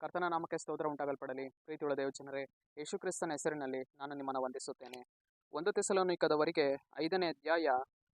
ಕರ್ತನ ನಾಮಕ್ಕೆ ಸ್ತೋತ್ರ ಉಂಟಾಗಲ್ಪಡಲಿ. ಪ್ರೀತಿಯುಳ್ಳ ದೇವಜನರೇ ಯೇಸು ಕ್ರಿಸ್ತನ ಹೆಸರಿನಲ್ಲಿ ನಾನು ನಿಮ್ಮನ್ನು ವಂದಿಸುತ್ತೇನೆ. ಒಂದು ತೆಸಲೋನಿಕದವರಿಗೆ ಐದನೇ ಅಧ್ಯಾಯ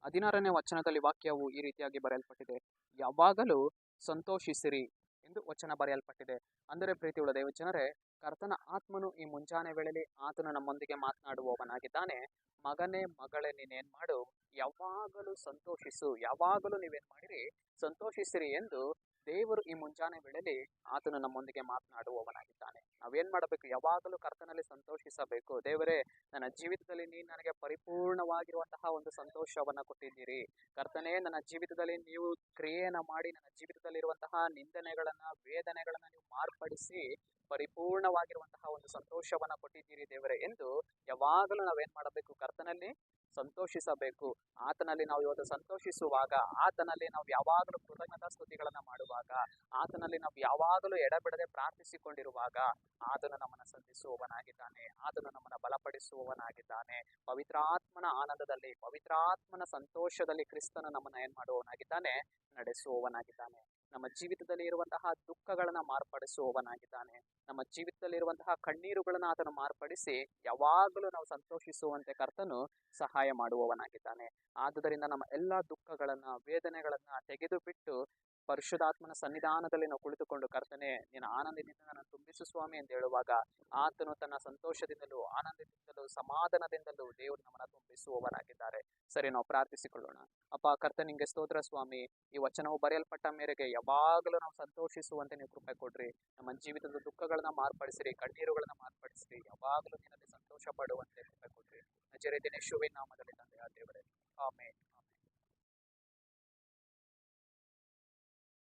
ಹದಿನಾರನೇ ವಚನದಲ್ಲಿ ವಾಕ್ಯವು ಈ ರೀತಿಯಾಗಿ ಬರೆಯಲ್ಪಟ್ಟಿದೆ. ಯಾವಾಗಲೂ ಸಂತೋಷಿಸಿರಿ ಎಂದು ವಚನ ಬರೆಯಲ್ಪಟ್ಟಿದೆ. ಅಂದರೆ ಪ್ರೀತಿಯುಳ್ಳ ದೇವಜನರೇ, ಕರ್ತನ ಆತ್ಮನು ಈ ಮುಂಜಾನೆ ವೇಳೆಯಲ್ಲಿ ಆತನು ನಮ್ಮೊಂದಿಗೆ ಮಾತನಾಡುವವನಾಗಿದ್ದಾನೆ. ಮಗನೇ, ಮಗಳೇ, ನೀನೇನ್ ಮಾಡು? ಯಾವಾಗಲೂ ಸಂತೋಷಿಸು. ಯಾವಾಗಲೂ ನೀವೇನ್ ಮಾಡಿರಿ? ಸಂತೋಷಿಸಿರಿ ಎಂದು ದೇವರು ಈ ಮುಂಜಾನೆ ವೇಳೆಯಲ್ಲಿ ಆತನು ನಮ್ಮೊಂದಿಗೆ ಮಾತನಾಡುವವನಾಗಿದ್ದಾನೆ. ನಾವೇನ್ ಮಾಡಬೇಕು? ಯಾವಾಗಲೂ ಕರ್ತನಲ್ಲಿ ಸಂತೋಷಿಸಬೇಕು. ದೇವರೇ, ನನ್ನ ಜೀವಿತದಲ್ಲಿ ನೀನು ನನಗೆ ಪರಿಪೂರ್ಣವಾಗಿರುವಂತಹ ಒಂದು ಸಂತೋಷವನ್ನ ಕೊಟ್ಟಿದ್ದೀರಿ. ಕರ್ತನೇ, ನನ್ನ ಜೀವಿತದಲ್ಲಿ ನೀವು ಕ್ರಿಯೆಯನ್ನ ಮಾಡಿ, ನನ್ನ ಜೀವಿತದಲ್ಲಿರುವಂತಹ ನಿಂದನೆಗಳನ್ನ, ವೇದನೆಗಳನ್ನ ನೀವು ಮಾರ್ಪಡಿಸಿ, ಪರಿಪೂರ್ಣವಾಗಿರುವಂತಹ ಒಂದು ಸಂತೋಷವನ್ನ ಕೊಟ್ಟಿದ್ದೀರಿ ದೇವರೇ. ಎಂದು ಯಾವಾಗಲೂ ನಾವೇನ್ ಮಾಡಬೇಕು? ಕರ್ತನಲ್ಲಿ ಸಂತೋಷಿಸಬೇಕು. ಆತನಲ್ಲಿ ನಾವು ಇವತ್ತು ಸಂತೋಷಿಸುವಾಗ, ಆತನಲ್ಲಿ ನಾವು ಯಾವಾಗಲೂ ಕೃತಜ್ಞತಾ ಸ್ತುತಿಗಳನ್ನು ಮಾಡುವಾಗ, ಆತನಲ್ಲಿ ನಾವು ಯಾವಾಗಲೂ ಎಡಬಿಡದೆ ಪ್ರಾರ್ಥಿಸಿಕೊಂಡಿರುವಾಗ, ಆತನು ನಮ್ಮನ್ನು ಸಂಧಿಸುವವನಾಗಿದ್ದಾನೆ ಆತನು ನಮ್ಮನ್ನು ಬಲಪಡಿಸುವವನಾಗಿದ್ದಾನೆ. ಪವಿತ್ರಾತ್ಮನ ಆನಂದದಲ್ಲಿ, ಪವಿತ್ರಾತ್ಮನ ಸಂತೋಷದಲ್ಲಿ ಕ್ರಿಸ್ತನು ನಮ್ಮನ್ನು ಏನ್ ಮಾಡುವವನಾಗಿದ್ದಾನೆ ನಡೆಸುವವನಾಗಿದ್ದಾನೆ ನಮ್ಮ ಜೀವಿತದಲ್ಲಿ ಇರುವಂತಹ ದುಃಖಗಳನ್ನ ಮಾರ್ಪಡಿಸುವವನಾಗಿದ್ದಾನೆ. ನಮ್ಮ ಜೀವಿತದಲ್ಲಿ ಇರುವಂತಹ ಕಣ್ಣೀರುಗಳನ್ನು ಆತನು ಮಾರ್ಪಡಿಸಿ ಯಾವಾಗಲೂ ನಾವು ಸಂತೋಷಿಸುವಂತೆ ಕರ್ತನು ಸಹಾಯ ಮಾಡುವವನಾಗಿದ್ದಾನೆ. ಆದುದರಿಂದ ನಮ್ಮ ಎಲ್ಲಾ ದುಃಖಗಳನ್ನು, ವೇದನೆಗಳನ್ನ ತೆಗೆದು ಬಿಟ್ಟು ಪರಿಶುದ್ಧಾತ್ಮನ ಸನ್ನಿಧಾನದಲ್ಲಿ ನಾವು ಕುಳಿತುಕೊಂಡು, ಕರ್ತನೆ, ನೀನು ಆನಂದದಿಂದ ನಾನು ತುಂಬಿಸು ಸ್ವಾಮಿ ಎಂದು ಹೇಳುವಾಗ, ಆತನು ತನ್ನ ಸಂತೋಷದಿಂದಲೂ, ಆನಂದದಿಂದಲೂ, ಸಮಾಧಾನದಿಂದಲೂ ದೇವರು ನಮ್ಮನ್ನು ತುಂಬಿಸುವವರಾಗಿದ್ದಾರೆ ಸರಿ, ನಾವು ಪ್ರಾರ್ಥಿಸಿಕೊಳ್ಳೋಣ. ಅಪ್ಪ ಕರ್ತ ನಿಂಗೆ ಸ್ತೋತ್ರ ಸ್ವಾಮಿ. ಈ ವಚನವು ಬರೆಯಲ್ಪಟ್ಟ ಮೇರೆಗೆ ಯಾವಾಗಲೂ ನಾವು ಸಂತೋಷಿಸುವಂತೆ ನೀವು ಕೃಪೆ ಕೊಡ್ರಿ. ನಮ್ಮ ಜೀವಿತದ ದುಃಖಗಳನ್ನ ಮಾರ್ಪಡಿಸಿರಿ, ಕಣ್ಣೀರುಗಳನ್ನ ಮಾರ್ಪಡಿಸಿರಿ. ಯಾವಾಗಲೂ ನಿನ್ನಲ್ಲಿ ಸಂತೋಷ ಪಡುವಂತೆ ಕೃಪೆ ಕೊಡ್ರಿ. ನಜರೇದಿನ ಶುಭೆ ನಾಮದಲ್ಲಿ ತಂದೆ ಆ ದೇವರೇ ಆಮೇಲೆ